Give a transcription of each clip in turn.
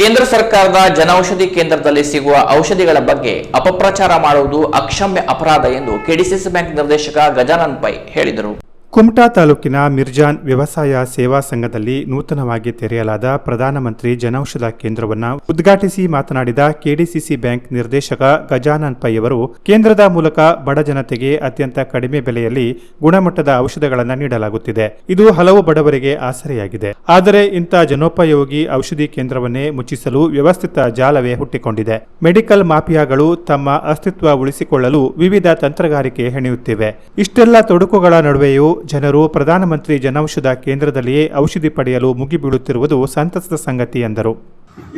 ಕೇಂದ್ರ ಸರ್ಕಾರದ ಜನೌಷಧಿ ಕೇಂದ್ರದಲ್ಲಿ ಸಿಗುವ ಔಷಧಿಗಳ ಬಗ್ಗೆ ಅಪಪ್ರಚಾರ ಮಾಡುವುದು ಅಕ್ಷಮ್ಯ ಅಪರಾಧ ಎಂದು ಕೆಡಿಸಿಸಿ ಬ್ಯಾಂಕ್ ನಿರ್ದೇಶಕ ಗಜಾನನ್ ಪೈ ಹೇಳಿದರು. ಕುಮಟಾ ತಾಲೂಕಿನ ಮಿರ್ಜಾನ್ ವ್ಯವಸಾಯ ಸೇವಾ ಸಂಘದಲ್ಲಿ ನೂತನವಾಗಿ ತೆರೆಯಲಾದ ಪ್ರಧಾನಮಂತ್ರಿ ಜನೌಷಧ ಕೇಂದ್ರವನ್ನು ಉದ್ಘಾಟಿಸಿ ಮಾತನಾಡಿದ ಕೆಡಿಸಿಸಿ ಬ್ಯಾಂಕ್ ನಿರ್ದೇಶಕ ಗಜಾನನ್ ಪೈ ಅವರು, ಕೇಂದ್ರದ ಮೂಲಕ ಬಡ ಜನತೆಗೆ ಅತ್ಯಂತ ಕಡಿಮೆ ಬೆಲೆಯಲ್ಲಿ ಗುಣಮಟ್ಟದ ಔಷಧಗಳನ್ನು ನೀಡಲಾಗುತ್ತಿದೆ. ಇದು ಹಲವು ಬಡವರಿಗೆ ಆಸರೆಯಾಗಿದೆ. ಆದರೆ ಇಂಥ ಜನೋಪಯೋಗಿ ಔಷಧಿ ಕೇಂದ್ರವನ್ನೇ ಮುಚ್ಚಿಸಲು ವ್ಯವಸ್ಥಿತ ಜಾಲವೇ ಹುಟ್ಟಿಕೊಂಡಿದೆ. ಮೆಡಿಕಲ್ ಮಾಫಿಯಾಗಳು ತಮ್ಮ ಅಸ್ತಿತ್ವ ಉಳಿಸಿಕೊಳ್ಳಲು ವಿವಿಧ ತಂತ್ರಗಾರಿಕೆ ಹೆಣೆಯುತ್ತಿವೆ. ಇಷ್ಟೆಲ್ಲ ತೊಡಕುಗಳ ನಡುವೆಯೂ ಜನರು, ಪ್ರಧಾನಮಂತ್ರಿ ಜನೌಷಧ ಕೇಂದ್ರದಲ್ಲಿಯೇ ಔಷಧಿ ಪಡೆಯಲು ಮುಗಿಬೀಳುತ್ತಿರುವುದು ಸಂತಸದ ಸಂಗತಿ ಎಂದರು.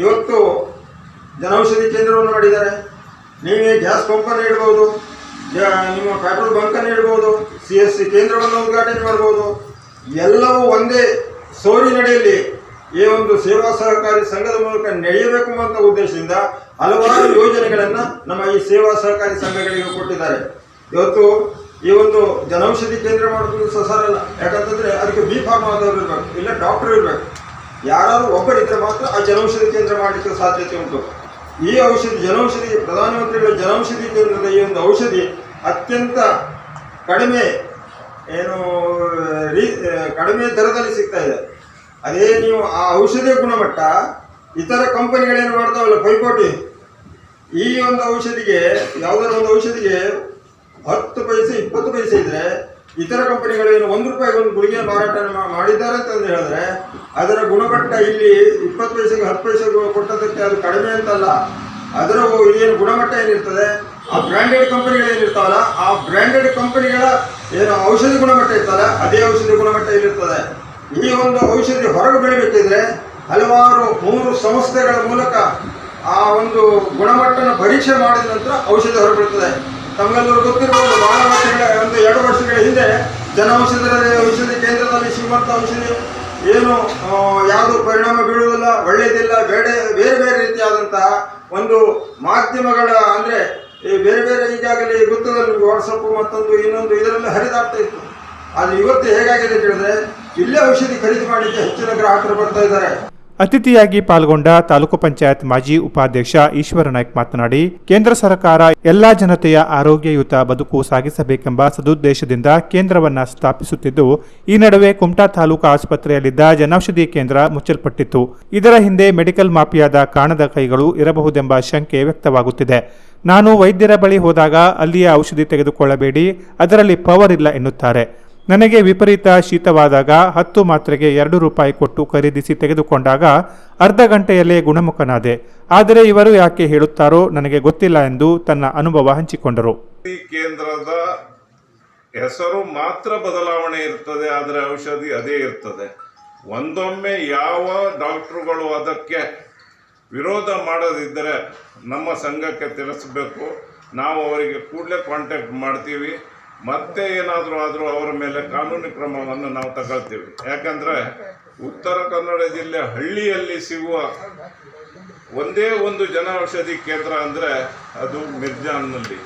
ಇವತ್ತು ಜನೌಷಧಿ ಕೇಂದ್ರವನ್ನು ಮಾಡಿದ್ದಾರೆ ನೀವೇ ಗ್ಯಾಸ್ ಪಂಪನ್ನು ಇಡ್ಬೋದು ನಿಮ್ಮ ಪೆಟ್ರೋಲ್ ಬಂಕನ್ನು ಇಡ್ಬೋದು, ಸಿ ಎಸ್ ಸಿ ಕೇಂದ್ರವನ್ನು ಉದ್ಘಾಟನೆ ಮಾಡ್ಬೋದು, ಎಲ್ಲವೂ ಒಂದೇ ಸೋರಿನಡಿಯಲ್ಲಿ ಈ ಒಂದು ಸೇವಾ ಸಹಕಾರಿ ಸಂಘದ ಮೂಲಕ ನಡೆಯಬೇಕು ಅಂತ ಉದ್ದೇಶದಿಂದ ಹಲವಾರು ಯೋಜನೆಗಳನ್ನು ನಮ್ಮ ಈ ಸೇವಾ ಸಹಕಾರಿ ಸಂಘಗಳಿಗೆ ಕೊಟ್ಟಿದ್ದಾರೆ. ಇವತ್ತು ಈ ಒಂದು ಜನೌಷಧಿ ಕೇಂದ್ರ ಮಾಡೋದು ಸಸಾರಲ್ಲ ಯಾಕಂತಂದ್ರೆ ಅದಕ್ಕೆ ಬಿ ಫಾರ್ಮ್ ಆದವರು ಇರಬೇಕು, ಇಲ್ಲ ಡಾಕ್ಟರ್ ಇರಬೇಕು. ಯಾರು ಒಬ್ಬರಿದ್ರೆ ಮಾತ್ರ ಆ ಜನೌಷಧಿ ಕೇಂದ್ರ ಮಾಡಲಿಕ್ಕೆ ಸಾಧ್ಯತೆ ಉಂಟು. ಈ ಔಷಧಿ, ಜನೌಷಧಿ ಪ್ರಧಾನಮಂತ್ರಿಗಳ ಜನೌಷಧಿ ಕೇಂದ್ರದ ಈ ಒಂದು ಔಷಧಿ ಅತ್ಯಂತ ಕಡಿಮೆ ಏನು, ರೀ, ಕಡಿಮೆ ದರದಲ್ಲಿ ಸಿಗ್ತಾ ಇದೆ. ಅದೇ ನೀವು ಆ ಔಷಧಿಯ ಗುಣಮಟ್ಟ, ಇತರ ಕಂಪನಿಗಳೇನು ಮಾಡ್ತಾವಲ್ಲ, ಪೈಪೋಟಿ. ಈ ಒಂದು ಔಷಧಿಗೆ ಯಾವುದಾದ್ರು ಒಂದು ಔಷಧಿಗೆ ಹತ್ತು ಪೈಸೆ, ಇಪ್ಪತ್ತು ಪೈಸೆ ಇದ್ರೆ ಇತರ ಕಂಪನಿಗಳೇನು ಒಂದು ರೂಪಾಯಿಗೆ ಒಂದು ಗುಳಿಗೆ ಮಾರಾಟ ಮಾಡಿದ್ದಾರೆ ಅಂತ ಹೇಳಿದ್ರೆ ಅದರ ಗುಣಮಟ್ಟ ಇಲ್ಲಿ ಇಪ್ಪತ್ತು ಪೈಸೆಗೆ ಹತ್ತು ಪೈಸೆಗೆ ಕೊಟ್ಟದಕ್ಕೆ ಅದು ಕಡಿಮೆ ಅಂತಲ್ಲ. ಅದರ ಏನು ಗುಣಮಟ್ಟ ಏನಿರ್ತದೆ? ಆ ಬ್ರ್ಯಾಂಡೆಡ್ ಕಂಪನಿಗಳೇನಿರ್ತಾವಲ್ಲ ಆ ಬ್ರ್ಯಾಂಡೆಡ್ ಕಂಪನಿಗಳ ಏನು ಔಷಧಿ ಗುಣಮಟ್ಟ ಇರ್ತಲ್ಲ, ಅದೇ ಔಷಧಿ ಗುಣಮಟ್ಟ ಇಲ್ಲಿರ್ತದೆ. ಈ ಒಂದು ಔಷಧಿ ಹೊರಗೆ ಬೆಳಿಬೇಕಿದ್ರೆ ಹಲವಾರು ಮೂರು ಸಂಸ್ಥೆಗಳ ಮೂಲಕ ಆ ಒಂದು ಗುಣಮಟ್ಟನ ಪರೀಕ್ಷೆ ಮಾಡಿದ ನಂತರ ಔಷಧಿ ಹೊರಬೀಳ್ತದೆ ತಮಗೆಲ್ಲರೂ ಗೊತ್ತಿರಬಹುದು ಬಹಳ ವರ್ಷಗಳ, ಒಂದು ಎರಡು ವರ್ಷಗಳ ಹಿಂದೆ ಜನೌಷಧಿ ಔಷಧಿ, ಕೇಂದ್ರದಲ್ಲಿ ಶ್ರೀಮಂತ ಔಷಧಿ ಏನು ಯಾವುದು ಪರಿಣಾಮ ಬೀಳುವುದಿಲ್ಲ, ಒಳ್ಳೆಯದಿಲ್ಲ, ಬೇಡ, ಬೇರೆ ಬೇರೆ ರೀತಿಯಾದಂತಹ ಒಂದು ಮಾಧ್ಯಮಗಳ, ಅಂದರೆ ಈ ಬೇರೆ ಬೇರೆ ಈಗಾಗಲೇ ಗೊತ್ತದಲ್ಲಿ ವಾಟ್ಸಪ್ ಮತ್ತೊಂದು ಇನ್ನೊಂದು ಇದರಲ್ಲಿ ಹರಿದಾಗ್ತಾ ಇತ್ತು. ಆದರೆ ಇವತ್ತು ಹೇಗಾಗಿದೆ ಕೇಳಿದ್ರೆ, ಇಲ್ಲೇ ಔಷಧಿ ಖರೀದಿ ಮಾಡಲಿಕ್ಕೆ ಹೆಚ್ಚಿನ ಗ್ರಾಹಕರು ಬರ್ತಾ ಇದ್ದಾರೆ. ಅತಿಥಿಯಾಗಿ ಪಾಲ್ಗೊಂಡ ತಾಲೂಕು ಪಂಚಾಯತ್ ಮಾಜಿ ಉಪಾಧ್ಯಕ್ಷ ಈಶ್ವರ ನಾಯ್ಕ್ ಮಾತನಾಡಿ, ಕೇಂದ್ರ ಸರ್ಕಾರ ಎಲ್ಲಾ ಜನತೆಯ ಆರೋಗ್ಯಯುತ ಬದುಕು ಸಾಗಿಸಬೇಕೆಂಬ ಸದುದ್ದೇಶದಿಂದ ಕೇಂದ್ರವನ್ನ ಸ್ಥಾಪಿಸುತ್ತಿದ್ದು, ಈ ನಡುವೆ ಕುಮಟಾ ತಾಲೂಕು ಆಸ್ಪತ್ರೆಯಲ್ಲಿದ್ದ ಜನೌಷಧಿ ಕೇಂದ್ರ ಮುಚ್ಚಲ್ಪಟ್ಟಿತ್ತು. ಇದರ ಹಿಂದೆ ಮೆಡಿಕಲ್ ಮಾಫಿಯಾದ ಕಾಣದ ಕೈಗಳು ಇರಬಹುದೆಂಬ ಶಂಕೆ ವ್ಯಕ್ತವಾಗುತ್ತಿದೆ. ನಾನು ವೈದ್ಯರ ಬಳಿ ಹೋದಾಗ ಅಲ್ಲಿಯ ಔಷಧಿ ತೆಗೆದುಕೊಳ್ಳಬೇಡಿ, ಅದರಲ್ಲಿ ಪವರ್ ಇಲ್ಲ ಎನ್ನುತ್ತಾರೆ. ನನಗೆ ವಿಪರೀತ ಶೀತವಾದಾಗ ಹತ್ತು ಮಾತ್ರೆಗೆ ಎರಡು ರೂಪಾಯಿ ಕೊಟ್ಟು ಖರೀದಿಸಿ ತೆಗೆದುಕೊಂಡಾಗ ಅರ್ಧ ಗಂಟೆಯಲ್ಲೇ ಗುಣಮುಖನಾದೆ. ಆದರೆ ಇವರು ಯಾಕೆ ಹೇಳುತ್ತಾರೋ ನನಗೆ ಗೊತ್ತಿಲ್ಲ ಎಂದು ತನ್ನ ಅನುಭವ ಹಂಚಿಕೊಂಡರು. ಕೇಂದ್ರದ ಹೆಸರು ಮಾತ್ರ ಬದಲಾವಣೆ ಇರ್ತದೆ, ಆದರೆ ಔಷಧಿ ಅದೇ ಇರ್ತದೆ. ಒಂದೊಮ್ಮೆ ಯಾವ ಡಾಕ್ಟ್ರುಗಳು ಅದಕ್ಕೆ ವಿರೋಧ ಮಾಡದಿದ್ದರೆ ನಮ್ಮ ಸಂಘಕ್ಕೆ ತಿಳಿಸಬೇಕು. ನಾವು ಅವರಿಗೆ ಕೂಡಲೇ ಕಾಂಟ್ಯಾಕ್ಟ್ ಮಾಡ್ತೀವಿ. ಮತ್ತೆ ಏನಾದರೂ ಆದರೂ ಅವರ ಮೇಲೆ ಕಾನೂನು ಕ್ರಮವನ್ನು ನಾವು ತಗೊಳ್ತೀವಿ. ಯಾಕಂದರೆ ಉತ್ತರ ಕನ್ನಡ ಜಿಲ್ಲೆ ಹಳ್ಳಿಯಲ್ಲಿ ಸಿಗುವ ಒಂದೇ ಒಂದು ಜನ ಔಷಧಿ ಕೇಂದ್ರ ಅಂದರೆ ಅದು ಮಿರ್ಜಾನ್ನಲ್ಲಿ.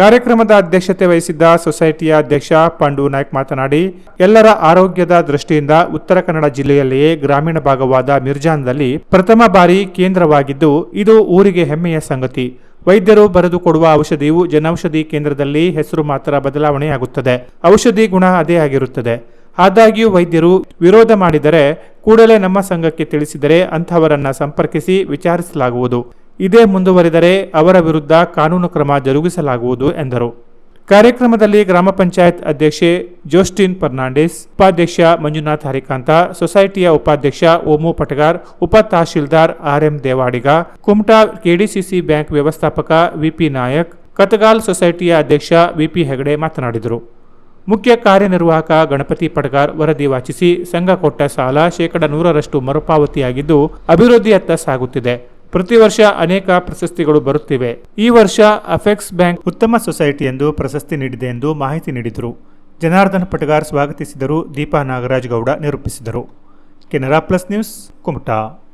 ಕಾರ್ಯಕ್ರಮದ ಅಧ್ಯಕ್ಷತೆ ವಹಿಸಿದ್ದ ಸೊಸೈಟಿಯ ಅಧ್ಯಕ್ಷ ಪಾಂಡು ನಾಯ್ಕ್ ಮಾತನಾಡಿ, ಎಲ್ಲರ ಆರೋಗ್ಯದ ದೃಷ್ಟಿಯಿಂದ ಉತ್ತರ ಕನ್ನಡ ಜಿಲ್ಲೆಯಲ್ಲಿಯೇ ಗ್ರಾಮೀಣ ಭಾಗವಾದ ಮಿರ್ಜಾನ್ದಲ್ಲಿ ಪ್ರಥಮ ಬಾರಿ ಕೇಂದ್ರವಾಗಿದ್ದು, ಇದು ಊರಿಗೆ ಹೆಮ್ಮೆಯ ಸಂಗತಿ. ವೈದ್ಯರು ಬರೆದು ಕೊಡುವ ಔಷಧಿಯು ಜನೌಷಧಿ ಕೇಂದ್ರದಲ್ಲಿ ಹೆಸರು ಮಾತ್ರ ಬದಲಾವಣೆಯಾಗುತ್ತದೆ. ಔಷಧಿ ಗುಣ ಅದೇ ಆಗಿರುತ್ತದೆ. ಆದಾಗ್ಯೂ ವೈದ್ಯರು ವಿರೋಧ ಮಾಡಿದರೆ ಕೂಡಲೇ ನಮ್ಮ ಸಂಘಕ್ಕೆ ತಿಳಿಸಿದರೆ ಅಂಥವರನ್ನ ಸಂಪರ್ಕಿಸಿ ವಿಚಾರಿಸಲಾಗುವುದು. ಇದೇ ಮುಂದುವರಿದರೆ ಅವರ ವಿರುದ್ಧ ಕಾನೂನು ಕ್ರಮ ಜರುಗಿಸಲಾಗುವುದು ಎಂದರು. ಕಾರ್ಯಕ್ರಮದಲ್ಲಿ ಗ್ರಾಮ ಪಂಚಾಯತ್ ಅಧ್ಯಕ್ಷೆ ಜೋಸ್ಟಿನ್ ಫರ್ನಾಂಡಿಸ್, ಉಪಾಧ್ಯಕ್ಷ ಮಂಜುನಾಥ್ ಹರಿಕಾಂತ, ಸೊಸೈಟಿಯ ಉಪಾಧ್ಯಕ್ಷ ಓಮು ಪಟಗಾರ್, ಉಪ tahsildar RM Devadiga, Kumta KDCC bank ವ್ಯವಸ್ಥಾಪಕ ವಿಪಿ ನಾಯಕ್, ಕತಗಾಲ್ ಸೊಸೈಟಿಯ ಅಧ್ಯಕ್ಷ ವಿಪಿ ಹೆಗಡೆ ಮಾತನಾಡಿದರು. ಮುಖ್ಯ ಕಾರ್ಯನಿರ್ವಾಹಕ ಗಣಪತಿ ಪಟಗಾರ್ ವರದಿ ವಾಚಿಸಿ ಸಂಘ ಕೊಟ್ಟ ಸಾಲ ಶೇಕಡ ನೂರರಷ್ಟು ಮರುಪಾವತಿಯಾಗಿದ್ದು, ಅಭಿವೃದ್ಧಿಯತ್ತ ಸಾಗುತ್ತಿದೆ. ಪ್ರತಿ ವರ್ಷ ಅನೇಕ ಪ್ರಶಸ್ತಿಗಳು ಬರುತ್ತಿವೆ. ಈ ವರ್ಷ ಅಫೆಕ್ಸ್ ಬ್ಯಾಂಕ್ ಉತ್ತಮ ಸೊಸೈಟಿ ಎಂದು ಪ್ರಶಸ್ತಿ ನೀಡಿದೆ ಎಂದು ಮಾಹಿತಿ ನೀಡಿದರು. ಜನಾರ್ದನ್ ಪಟಗಾರ್ ಸ್ವಾಗತಿಸಿದರು. ದೀಪಾ ನಾಗರಾಜ್ ಗೌಡ ನಿರೂಪಿಸಿದರು. Canara plus news, Kumta.